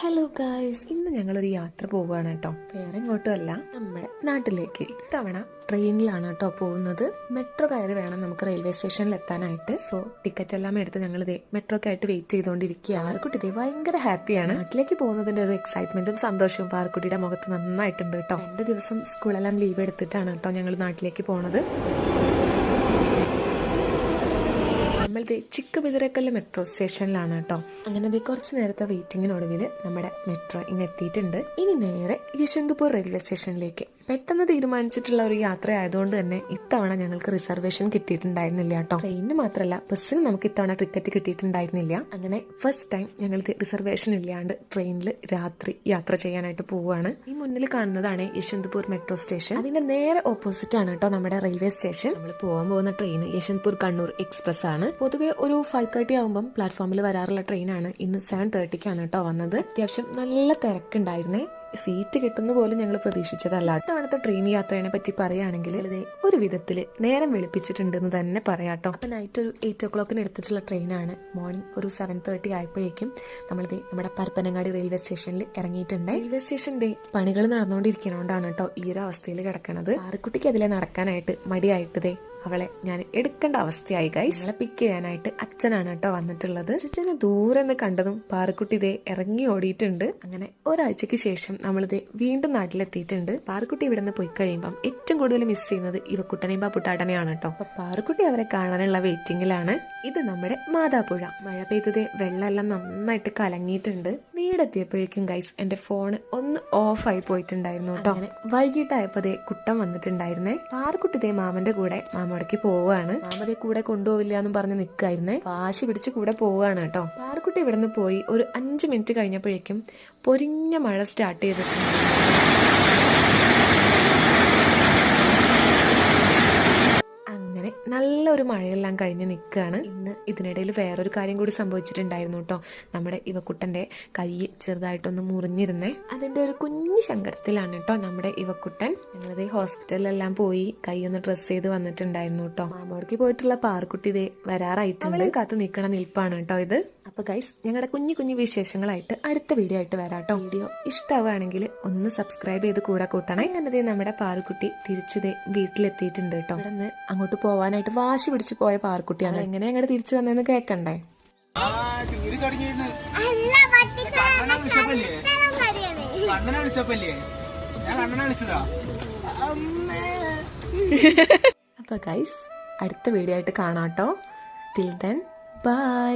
Hello guys ഇന്ന് ഞങ്ങളൊരു യാത്ര പോവുകയാണ് കേട്ടോ. വേറെ ഇങ്ങോട്ടും അല്ല. നമ്മുടെ നാട്ടിലേക്ക്. ഇത്തവണ ട്രെയിനിലാണ് കേട്ടോ പോകുന്നത്. മെട്രോ കയറി വേണം നമുക്ക് റെയിൽവേ സ്റ്റേഷനിൽ എത്താനായിട്ട്. സോ ടിക്കറ്റ് എല്ലാം എടുത്ത് ഞങ്ങൾ ഇതേ ആയിട്ട് വെയിറ്റ് ചെയ്തുകൊണ്ടിരിക്കുക ആർക്കുട്ടി ഇതേ ഭയങ്കര ഹാപ്പിയാണ് നാട്ടിലേക്ക് പോകുന്നതിന്റെ ഒരു എക്സൈറ്റ്മെന്റും സന്തോഷവും പാർക്കുട്ടിയുടെ മുഖത്ത് നന്നായിട്ടുണ്ട് കേട്ടോ. രണ്ട് ദിവസം സ്കൂളെല്ലാം ലീവ് എടുത്തിട്ടാണ് കേട്ടോ ഞങ്ങൾ നാട്ടിലേക്ക് പോണത്. നമ്മളിത് ചിക്കുബിതിരക്കല്ല് മെട്രോ സ്റ്റേഷനിലാണ് കേട്ടോ. അങ്ങനെ ഇത് കുറച്ച് നേരത്തെ വെയിറ്റിങ്ങിനൊടുവിൽ നമ്മുടെ മെട്രോ ഇങ്ങെത്തിയിട്ടുണ്ട്. ഇനി നേരെ യശ്വന്ത്പൂർ റെയിൽവേ സ്റ്റേഷനിലേക്ക് പെട്ടെന്ന് തീരുമാനിച്ചിട്ടുള്ള ഒരു യാത്ര ആയതുകൊണ്ട് തന്നെ ഇത്തവണ ഞങ്ങൾക്ക് റിസർവേഷൻ കിട്ടിയിട്ടുണ്ടായിരുന്നില്ല കേട്ടോ. ട്രെയിനിന് മാത്രമല്ല ബസ്സിന് നമുക്ക് ഇത്തവണ ടിക്കറ്റ് കിട്ടിയിട്ടുണ്ടായിരുന്നില്ല. അങ്ങനെ ഫസ്റ്റ് ടൈം ഞങ്ങൾക്ക് റിസർവേഷൻ ഇല്ലാണ്ട് ട്രെയിനിൽ രാത്രി യാത്ര ചെയ്യാനായിട്ട് പോവുകയാണ്. ഈ മുന്നിൽ കാണുന്നതാണ് യശ്വന്ത്പൂർ മെട്രോ സ്റ്റേഷൻ അതിന്റെ നേരെ ഓപ്പോസിറ്റ് ആണ് കേട്ടോ നമ്മുടെ റെയിൽവേ സ്റ്റേഷൻ നമ്മൾ പോകാൻ പോകുന്ന ട്രെയിൻ യശ്വന്ത്പൂർ കണ്ണൂർ എക്സ്പ്രസ് ആണ്. പൊതുവെ ഒരു ഫൈവ് തേർട്ടി ആകുമ്പം പ്ലാറ്റ്ഫോമിൽ വരാറുള്ള ട്രെയിനാണ് ഇന്ന് സെവൻ തേർട്ടിക്കാണ് കേട്ടോ വന്നത്. അത്യാവശ്യം നല്ല തിരക്കുണ്ടായിരുന്നേ. സീറ്റ് കിട്ടുന്ന പോലും ഞങ്ങൾ പ്രതീക്ഷിച്ചതല്ല. ഇത്തവണത്തെ ട്രെയിൻ യാത്രയെ പറ്റി പറയുകയാണെങ്കിൽ ഒരു വിധത്തിൽ നേരം വെളുപ്പിച്ചിട്ടുണ്ടെന്ന് തന്നെ പറയാട്ടോ അപ്പൊ നൈറ്റ് ഒരു എയ്റ്റ് ഓ ക്ലോക്കിന് എടുത്തിട്ടുള്ള ട്രെയിനാണ്. മോർണിംഗ് ഒരു സെവൻ തേർട്ടി ആയപ്പോഴേക്കും നമ്മളിത് നമ്മുടെ പരപ്പനങ്ങാടി റെയിൽവേ സ്റ്റേഷനിൽ ഇറങ്ങിയിട്ടുണ്ട്. റെയിൽവേ സ്റ്റേഷന്റെ പണികൾ നടന്നുകൊണ്ടിരിക്കുന്നതുകൊണ്ടാണ് കേട്ടോ ഈ ഒരു അവസ്ഥയിൽ കിടക്കുന്നത് ആറുകുട്ടിക്ക് അതിലെ നടക്കാനായിട്ട് മടിയായിട്ടതേ അവളെ ഞാൻ എടുക്കേണ്ട അവസ്ഥയായി ഗൈസ് അവളെ പിക്ക് ചെയ്യാനായിട്ട് അച്ഛനാണ് കേട്ടോ വന്നിട്ടുള്ളത്. അച്ഛനെ ദൂരെ നിന്ന് കണ്ടതും പാറക്കുട്ടി ഇതേ ഇറങ്ങി ഓടിയിട്ടുണ്ട്. അങ്ങനെ ഒരാഴ്ചക്ക് ശേഷം നമ്മളിത് വീണ്ടും നാട്ടിലെത്തിയിട്ടുണ്ട്. പാറക്കുട്ടി ഇവിടെ നിന്ന് പോയി കഴിയുമ്പം ഏറ്റവും കൂടുതൽ മിസ് ചെയ്യുന്നത് ഇവ കുട്ടനെയും പാപ്പുട്ടാടനെയാണ് കേട്ടോ. അപ്പൊ പാറക്കുട്ടി അവരെ കാണാനുള്ള വെയിറ്റിംഗിലാണ് ഇത് നമ്മുടെ മാതാപുഴ. മഴ പെയ്തത് വെള്ളമെല്ലാം നന്നായിട്ട് കലങ്ങിയിട്ടുണ്ട്. വീടെത്തിയപ്പോഴേക്കും ഗൈസ് എന്റെ ഫോൺ ഒന്ന് ഓഫായി പോയിട്ടുണ്ടായിരുന്നു കേട്ടോ അങ്ങനെ. വൈകിട്ടായപ്പോ കുട്ടം വന്നിട്ടുണ്ടായിരുന്നേ. പാറക്കുട്ടി ദേ മാമന്റെ കൂടെ മാമടക്ക് പോവാണ് മാമതേ കൂടെ കൊണ്ടുപോവില്ല എന്ന് പറഞ്ഞ് നിൽക്കായിരുന്നേ വാശി പിടിച്ച് കൂടെ പോവാണ് കേട്ടോ പാറക്കുട്ടി ഇവിടെ നിന്ന് പോയി ഒരു അഞ്ച് മിനിറ്റ് കഴിഞ്ഞപ്പോഴേക്കും പൊരിഞ്ഞ മഴ സ്റ്റാർട്ട് ചെയ്തിട്ടുണ്ട് അങ്ങനെ നല്ലൊരു മഴയെല്ലാം കഴിഞ്ഞ് നിൽക്കുകയാണ്. ഇന്ന് ഇതിനിടയിൽ വേറൊരു കാര്യം കൂടി സംഭവിച്ചിട്ടുണ്ടായിരുന്നു കേട്ടോ. നമ്മുടെ ഇവക്കുട്ടന്റെ കൈ ചെറുതായിട്ടൊന്ന് മുറിഞ്ഞിരുന്നേ. അതിന്റെ ഒരു കുഞ്ഞു ശങ്കടത്തിലാണ് കേട്ടോ നമ്മുടെ ഇവക്കുട്ടൻ. ഞങ്ങളത് ഹോസ്പിറ്റലിലെല്ലാം പോയി കൈ ഒന്ന് ഡ്രസ് ചെയ്ത് വന്നിട്ടുണ്ടായിരുന്നു കേട്ടോ. മാമോടക്ക് പോയിട്ടുള്ള പാർക്കുട്ടി ഇതേ വരാറായിട്ടുണ്ട്. കാത്തു നിൽക്കണ നിൽപ്പാണ് കേട്ടോ ഇത്. അപ്പൊ ഗൈസ് ഞങ്ങളുടെ കുഞ്ഞു കുഞ്ഞു വിശേഷങ്ങളായിട്ട് അടുത്ത വീഡിയോ ആയിട്ട് വരാം കേട്ടോ വീഡിയോ ഇഷ്ടമാവുകയാണെങ്കിൽ ഒന്ന് സബ്സ്ക്രൈബ് ചെയ്ത് കൂടെ കൂട്ടണം. ഇങ്ങനത്തെ നമ്മുടെ പാറുക്കുട്ടി തിരിച്ചതേ വീട്ടിലെത്തിയിട്ടുണ്ട് കേട്ടോ. ഇവിടെ നിന്ന് അങ്ങോട്ട് പോവാനായിട്ട് വാശി പിടിച്ച് പോയ പാറുക്കുട്ടിയാണ്. എങ്ങനെ അങ്ങോട്ട് തിരിച്ചു വന്നതെന്ന് കേൾക്കണ്ടേ അപ്പൊ ഗൈസ് അടുത്ത വീഡിയോ ആയിട്ട് കാണാട്ടോ. Till then bye